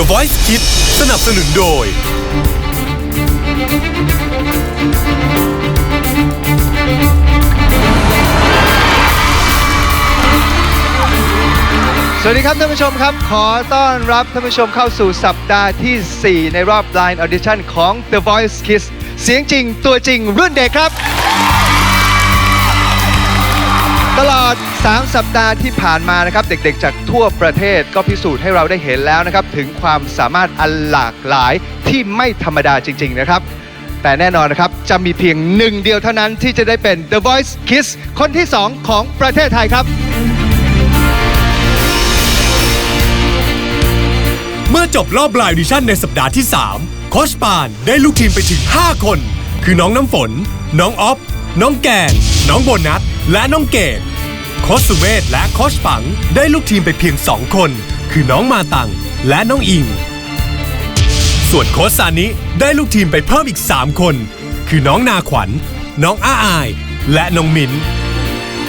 The Voice Kids สนับสนุนโดย สวัสดีครับท่านผู้ชมครับ ขอต้อนรับท่านผู้ชมเข้าสู่สัปดาห์ที่ 4 ในรอบ Blind Audition ของ The Voice Kids เสียงจริงตัวจริงรุ่นเด็กครับ ตลอด 3 สัปดาห์ที่ผ่านมานะครับ เด็กๆ จากทั่วประเทศก็พิสูจน์ให้เราได้เห็นแล้วนะครับ ถึงความสามารถอันหลากหลายที่ไม่ธรรมดาจริง ๆ นะครับ แต่แน่นอนนะครับ จะมีเพียงหนึ่งเดียวเท่านั้นที่จะได้เป็น The Voice Kids คนที่ 2 ของประเทศไทยครับ เมื่อจบรอบไลน์ดิชั่นในสัปดาห์ที่ 3 โคชปานได้ลูกทีมไปถึง 5 คน คือน้องน้ำฝน น้องออฟ น้องแกนน้องโบนัส และน้องเกดโคชสุเวทและโคชปังได้ลูกทีมไปเพียง 2 คน คือน้องมาตัง และน้องอิง ส่วนโคชซานิได้ลูกทีมไปเพิ่มอีก 3 คน คือน้องนาขวัญ น้องอาอาย และน้องมิน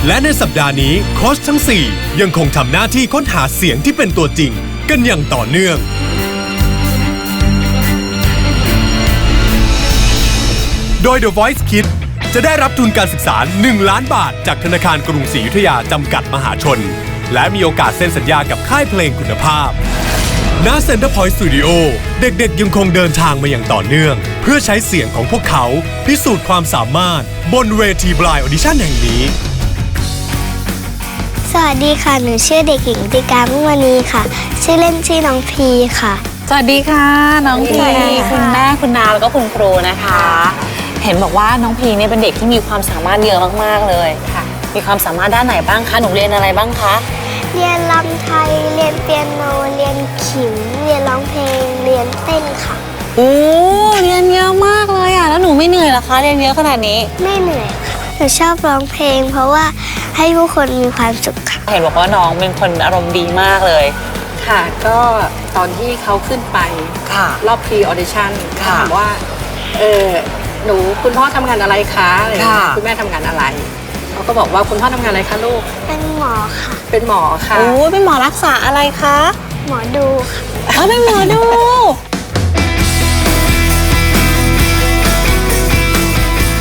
และในสัปดาห์นี้โค้ชทั้ง 4 ยังคงทำหน้าที่ค้นหาเสียงที่เป็นตัวจริง กันอย่างต่อเนื่อง โดย The Voice Kids จะได้รับทุนการศึกษา 1 ล้านบาท จากธนาคารกรุงศรีอยุธยาจำกัดมหาชน และมีโอกาสเซ็นสัญญากับค่ายเพลงคุณภาพณเซ็นเตอร์พอยต์สตูดิโอเด็กๆยังคงเดินทางมาอย่างต่อเนื่อง เพื่อใช้เสียงของพวกเขา พิสูจน์ความสามารถ บนเวทีบลายออดิชั่นแห่งนี้ สวัสดีค่ะ หนูชื่อเด็กหญิงติการมุวนีค่ะ ชื่อเล่นชื่อน้องพีค่ะ สวัสดีค่ะ น้องพีสวัสดีค่ะคุณแม่คุณนาแล้วก็คุณครูนะคะ เห็นบอกว่าน้องพีเนี่ยเป็นเด็กที่มีความสามารถเยอะมากๆเลยค่ะ มีความสามารถด้านไหนบ้างคะ หนูเรียนอะไรบ้างคะ เรียนลำไทย เรียนเปียโน เรียนขิม เรียนร้องเพลง เรียนเต้นค่ะ โอ้เรียนเยอะมากเลยอะ แล้วหนูไม่เหนื่อยเหรอคะ เรียนเยอะขนาดนี้ ไม่เหนื่อยค่ะ หนูชอบร้องเพลง เพราะว่าให้ผู้คนมีความสุขค่ะ เห็นบอกว่าน้องเป็นคนอารมณ์ดีมากเลย ค่ะ ก็ตอนที่เขาขึ้นไปค่ะ รอบพรีออเดชั่นค่ะ ถามว่า เออ หนูคุณพ่อทำงานอะไรคะอะไรอย่างเงี้ยค่ะ คุณแม่ทำงานอะไรเขาก็บอกว่าคุณพ่อทำงานอะไรคะลูกเป็นหมอค่ะ เป็นหมอค่ะ โอ้เป็นหมอรักษาอะไรคะหมอดูค่ะ อ๋อเป็นหมอดู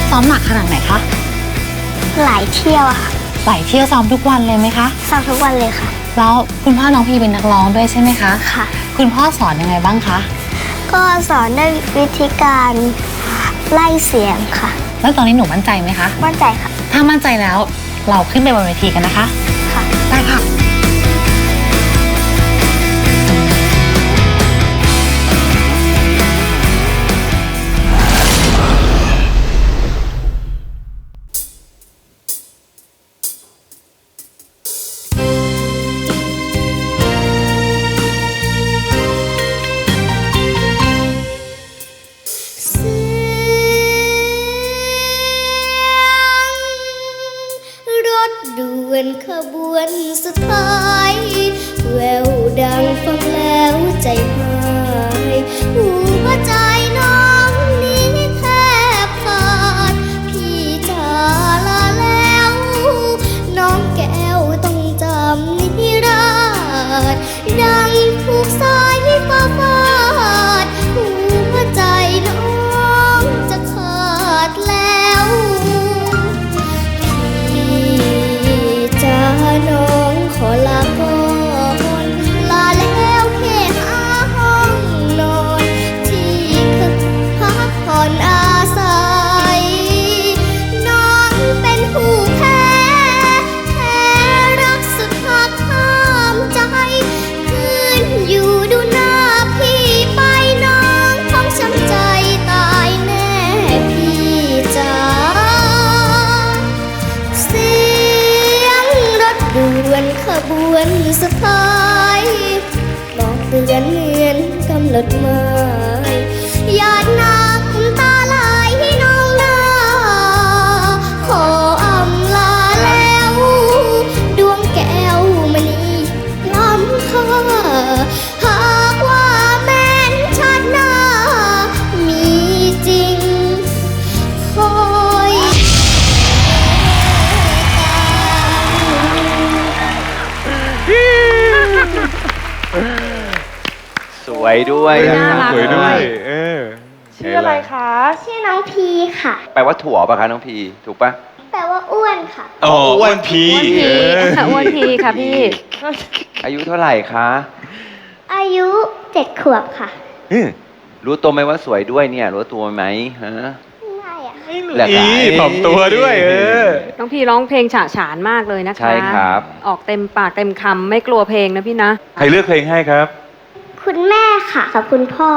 ซ้อมหนักขนาดไหนคะหลายเที่ยวอะค่ะไหลเที่ยวซ้อมทุกวันเลยไหมคะซ้อมทุกวันเลยค่ะ แล้วคุณพ่อน้องพีเป็นนักร้องด้วยใช่ไหมคะ ค่ะ คุณพ่อสอนยังไงบ้างคะ ก็สอนด้วยวิธีการ ไล่เสียงค่ะ แล้วตอนนี้หนูมั่นใจไหมคะ มั่นใจค่ะ ถ้ามั่นใจแล้วเราขึ้นไปบนเวทีกันนะคะ ค่ะ ได้ค่ะ บวนสุดท้าย แววดังฟังแล้วใจหายหัวใจ วนอยู่สุดท้ายบอกเตือนเหมือนกำหนดหมา สวยด้วยน่ารัก สวยด้วย เออชื่ออะไรคะ ชื่อน้องพีค่ะ แปลว่าถั่วป่ะคะน้องพีถูกป่ะ แปลว่าอ้วนค่ะอ๋ออ้วนพีอ้วนพีอ้วนพีค่ะพี่ อายุเท่าไหร่คะอายุเจ็ดขวบค่ะรู้ตัวไหมว่าสวยด้วยเนี่ย รู้ตัวไหมฮะไม่อะแหละครับอีถ่อมตัวด้วยเออ น้องพีร้องเพลงฉะฉานมากเลยนะคะ ใช่ครับ ออกเต็มปากเต็มคำไม่กลัวเพลงนะพี่นะ ใครเลือกเพลงให้ครับคุณแม่ค่ะกับคุณพ่อ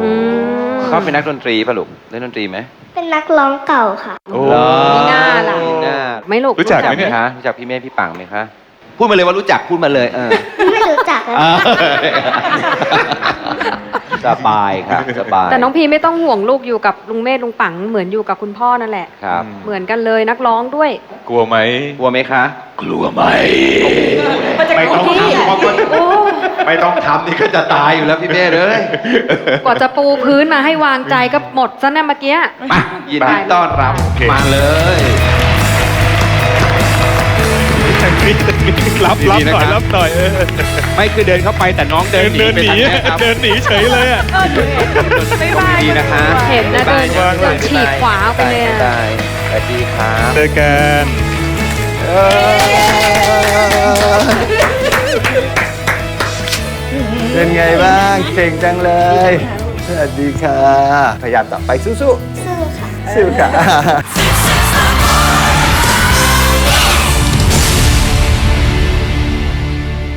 อืม เขาเป็นนักดนตรีป่ะลูกเล่นดนตรีไหมเป็นนักร้องเก่าค่ะ โอ้เหรอมีหน้าล่ะ มีหน้าไม่ลูกรู้จักไหมรู้เนี่ย คะรู้จักพี่เมฆพี่ปังไหมคะพูดมาเลยว่ารู้จักพูดมาเลยเออ ไม่รู้จักเลย สบายครับสบายแต่น้องพีไม่ต้องห่วงลูกอยู่กับลุงเมธลุงปังเหมือนอยู่กับคุณพ่อนั่นแหละ ครับเหมือนกันเลยนักร้องด้วย กลัวไหมกลัวไหมคะ กลัวไหมไม่ต้องทำเพราะมันไม่ต้องทำนี่ก็จะตายอยู่แล้วพี่เมฆเลยกว่าจะปูพื้นมาให้วางใจก็หมดซะนะเมื่อกี้มายินดีต้อนรับมาเลย รับรับหน่อยรับหน่อยเออไม่คือเดินเข้าไปแต่น้องเดินหนีเดินไปหนีทางนี้ครับเดินหนีเฉยเลยอะดีนะคะเห็นนะเดินบ๊ายบายเดินฉีกขวาไปเลยอะบ๊ายบายสวัสดีครับเจอกันเป็นไงบ้างเก่งจังเลย สวัสดีค่ะ พยายามต่อไปสู้สู้ค่ะๆสู้ค่ะ